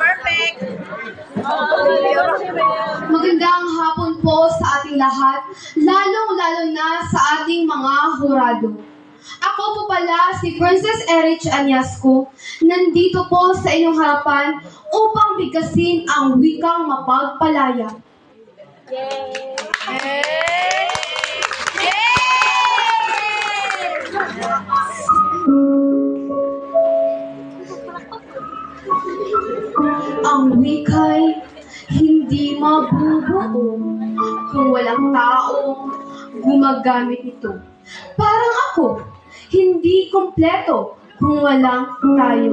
Perfect. Magandang hapon po sa ating lahat, lalong-lalo na sa ating mga hurado. Ako po pala si Princess Erich Anyasco, nandito po sa inyong harapan upang bigkasin ang wikang mapagpalaya. Ang wikay hindi mabubuo kung walang taong gumagamit nito. Parang ako, hindi kompleto kung walang tayo.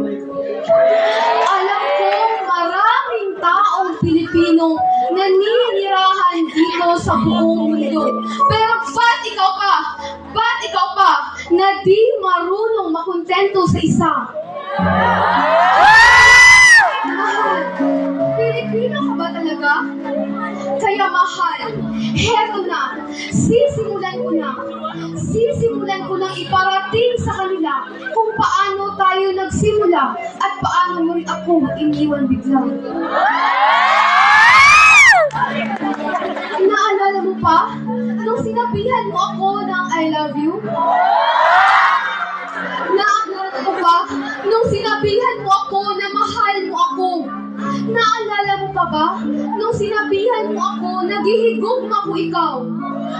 Alam ko maraming taong Pilipino naninirahan dito sa buong mundo. Pero ba't ikaw pa? Ba't ikaw pa na di marunong makontento sa isa? Ba talaga? Kaya mahal, heto na, sisimulan ko na, sisimulan ko nang iparating sa kanila kung paano tayo nagsimula at paano mo rin ako iniwan bigla. Naalala mo pa, nung sinabihan mo ako ng I love you? Naalala mo pa, nung sinabihan mo ako na mahal sinabihan mo ako na gihigog ako ikaw?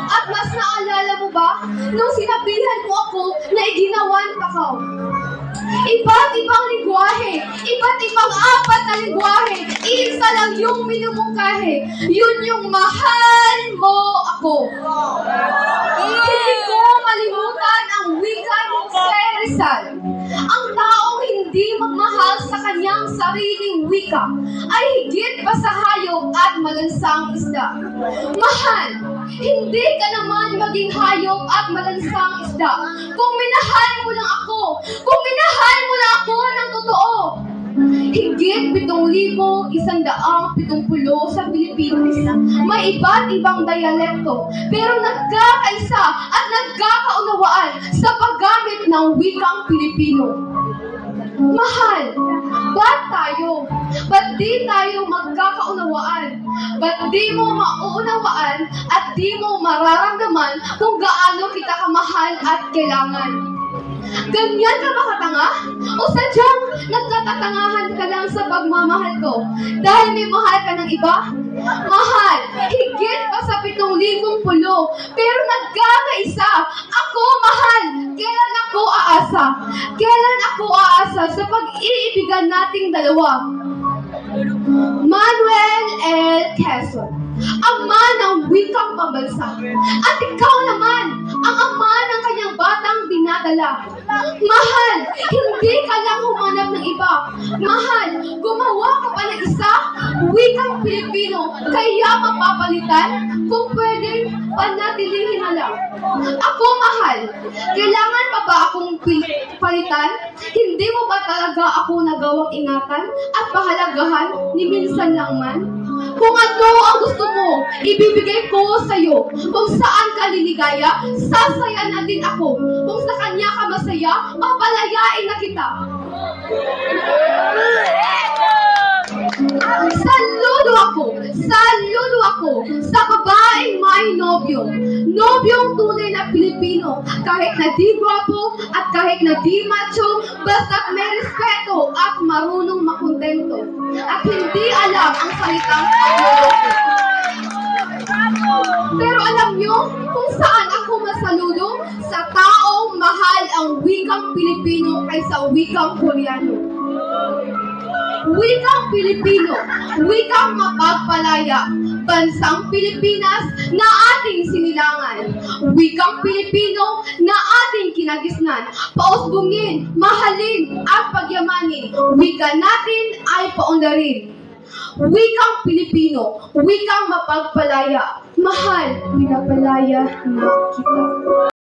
At mas naalala mo ba, nung sinabihan mo ako na iginawan pa ka? Iba't ibang lingwahe, iba't ibang apat na lingwahe, isa lang yung minumungkahe, yun yung mahal mo ako. Hindi ko malimutan ang wika ni Jose Rizal. Ang hindi magmahal sa kanyang sariling wika ay higit pa sa hayop at malansang isda. Mahal, hindi ka naman maging hayop at malansang isda. Kung minahal mo lang ako, kung minahal mo lang ako ng totoo, Higit 7,000, isang daang pitungpulo sa Pilipinas. May iba't ibang dialekto, pero nagkakaisa at nagkakaunawaan sa paggamit ng wikang Pilipino. Mahal, ba't tayo? Ba't di tayo magkakaunawaan? Ba't di mo mauunawaan at di mo mararamdaman kung gaano kita kamahal at kailangan? Ganyan ka ba katanga? O sadyang nagkakatangahan ka lang sa pagmamahal ko dahil may mahal ka ng iba? Mahal, higit pa sa pitong libong pulo, pero nagkakaisa. Ako mahal, kailan ako aasa? Kailan ako aasa sa pag-iibigan nating dalawa? Manuel L. Quezon, ama ng wikang pambansa. At ikaw naman, ang ama dinadala. Mahal, hindi ka lang humanap ng iba. Mahal, gumawa ka pa ng isa, wikang Pilipino, kaya mapapalitan kung pwedeng panatilihin na lang. Ako mahal, kailangan pa ba akong palitan? Hindi mo ba talaga ako nagawang ingatan at pahalagahan ni minsan lang man? Kung ano ang gusto mo, ibibigay ko sa iyo. Kung saan ka liligaya, sasaya na din ako. Kung sa kanya ka masaya, papalayain na kita. Saludo ako! Saludo ako sa babaeng may nobyo. Nobyong tunay na Pilipino. Kahit na di gwapo at kahit na di macho, basta't may respeto at marunong makontento. At hindi alam ang salitang pagluloko. Pero alam nyo kung saan ako masaludo? Sa taong mahal ang wikang Pilipino kaysa wikang Koreano. Wikang Pilipino, wikang mapagpalaya, bansang Pilipinas na ating sinilangan. Wikang Pilipino na ating kinagisnan, pausbungin, mahalin at pagyamanin. Wika natin ay paundarin. Wikang Pilipino, wikang mapagpalaya. Mahal, pinapalaya na kita.